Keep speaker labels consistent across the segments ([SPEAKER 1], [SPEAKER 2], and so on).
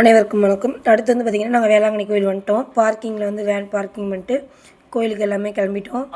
[SPEAKER 1] அனைவருக்கும் வணக்கம். அடுத்து வந்து பார்த்திங்கன்னா நாங்கள் வேளாங்கண்ணி கோயில் வந்துட்டோம். பார்க்கிங்கில் வந்து வேன் பார்க்கிங் பண்ணிட்டு கோயிலுக்கு எல்லாமே கிளம்பிட்டோம்.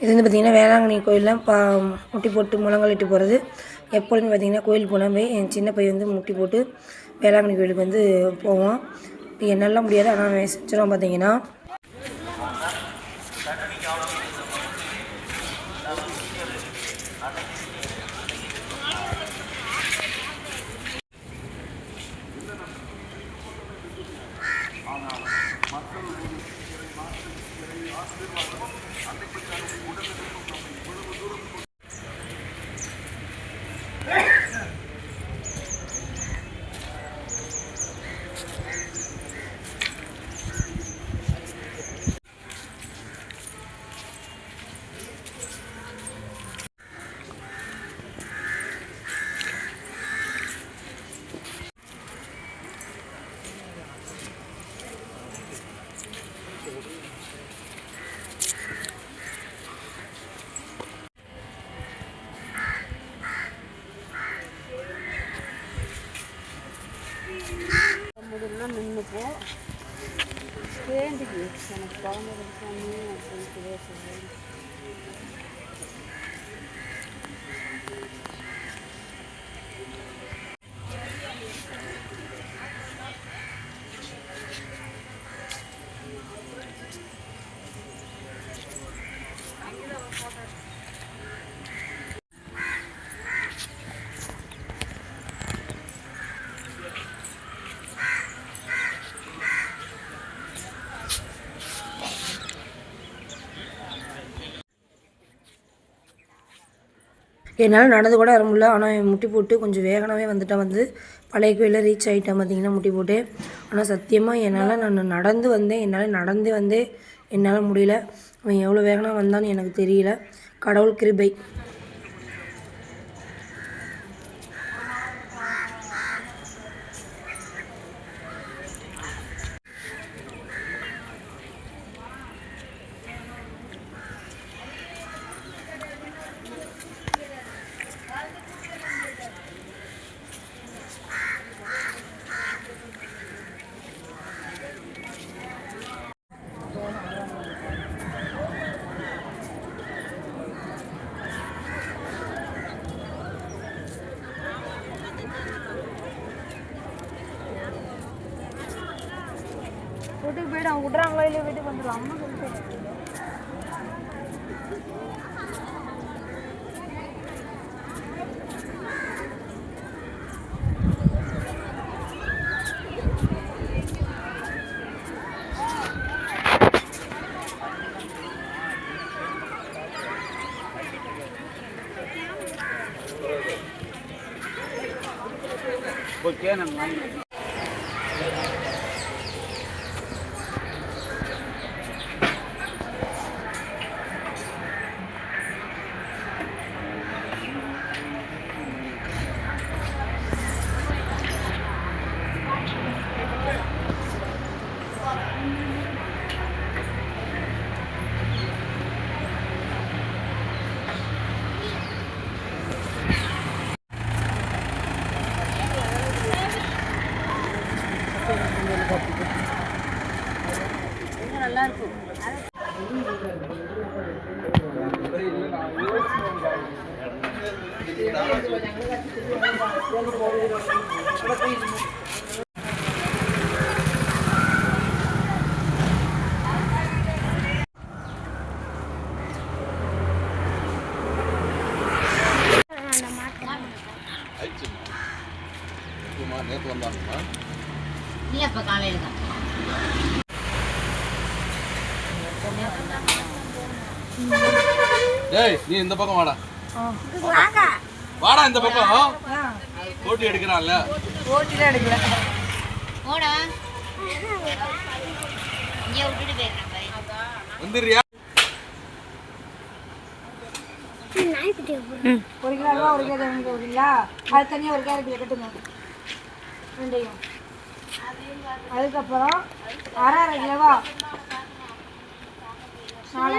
[SPEAKER 1] இது வந்து பார்த்திங்கன்னா வேளாங்கண்ணி கோயிலில் பா முட்டி போட்டு முழங்கலிட்டு போகிறது எப்பொழுதுமே பார்த்திங்கன்னா கோயில் போனாவே என் சின்ன பையன் வந்து முட்டி போட்டு வேளாங்கண்ணி கோயிலுக்கு வந்து போவோம் என்னெல்லாம் என்னால் முடியாது ஆனால் அவன் செஞ்சிடும் you.
[SPEAKER 2] முடியலன்னா நின்றுப்போ வேண்டிக்கு எனக்கு குழந்தை அப்படின்னு சொல்லி
[SPEAKER 1] என்னால் நடந்து கூட வர முடியல. ஆனால் முட்டி போட்டு கொஞ்சம் வேகனாகவே வந்துட்டேன் வந்து பழைய கோயிலில் ரீச் ஆகிட்டேன் பார்த்தீங்கன்னா முட்டி போட்டு. ஆனால் சத்தியமாக என்னால் நான் நடந்து வந்தேன். என்னால் நடந்து வந்தே என்னால் முடியல. அவன் எவ்வளோ வேகனாக வந்தான்னு எனக்கு தெரியல. கடவுள் கிருபை.
[SPEAKER 2] வீட்டுக்கு போயிட்டு அவங்க விட்றாங்களோ இல்லை வீட்டுக்கு வந்துடும் அம்மா சொல்லிட்டு நல்லா இருக்கும்
[SPEAKER 3] நேற்று வந்தாங்கம்மா
[SPEAKER 4] நீ அப்போ காலையில் தான்
[SPEAKER 3] டேய் நீ இந்த பக்கம் வாடா. வாடா இந்த பக்கம். போட்டி எடுக்கிறான்ல.
[SPEAKER 1] ஓட்டிலாம் எடுக்கல
[SPEAKER 4] போடா. இங்கே விட்டுட்டு பாரு
[SPEAKER 3] வந்துடுறியா?
[SPEAKER 2] ஒரு கிலோ ஒரு கிலோ தேவைங்க ஓகேங்களா அது தனியாக ஒரு கேரட் கட்டுங்க ரெண்டையும். அதுக்கப்புறம் அரை அரை கிலோவா? நாலு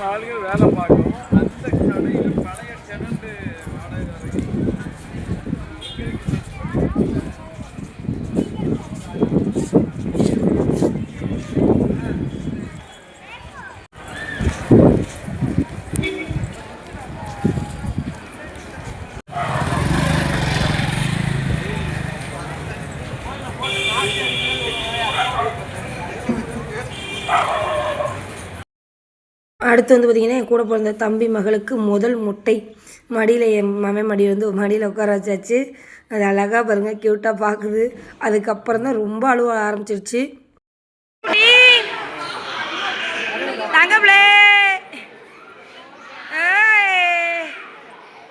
[SPEAKER 3] நம்ம ஆளுங்க வேலை பார்க்கணும். அந்த கடையில் பழைய செனண்டு வாடகை
[SPEAKER 1] அடுத்து வந்து பார்த்தீங்கன்னா என் கூட பிறந்த தம்பி மகளுக்கு முதல் முட்டை. மடியில் என் மமே மடி வந்து மடியில் உட்கார வச்சாச்சு. அது அழகாக பாருங்கள் க்யூட்டாக பார்க்குது அதுக்கப்புறம் தான் ரொம்ப அழுவ ஆரம்பிச்சிருச்சு.
[SPEAKER 2] தங்கப்பிளே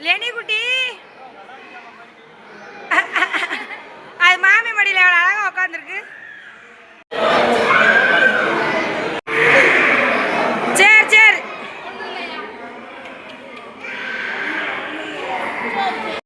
[SPEAKER 2] லெனி குட்டி.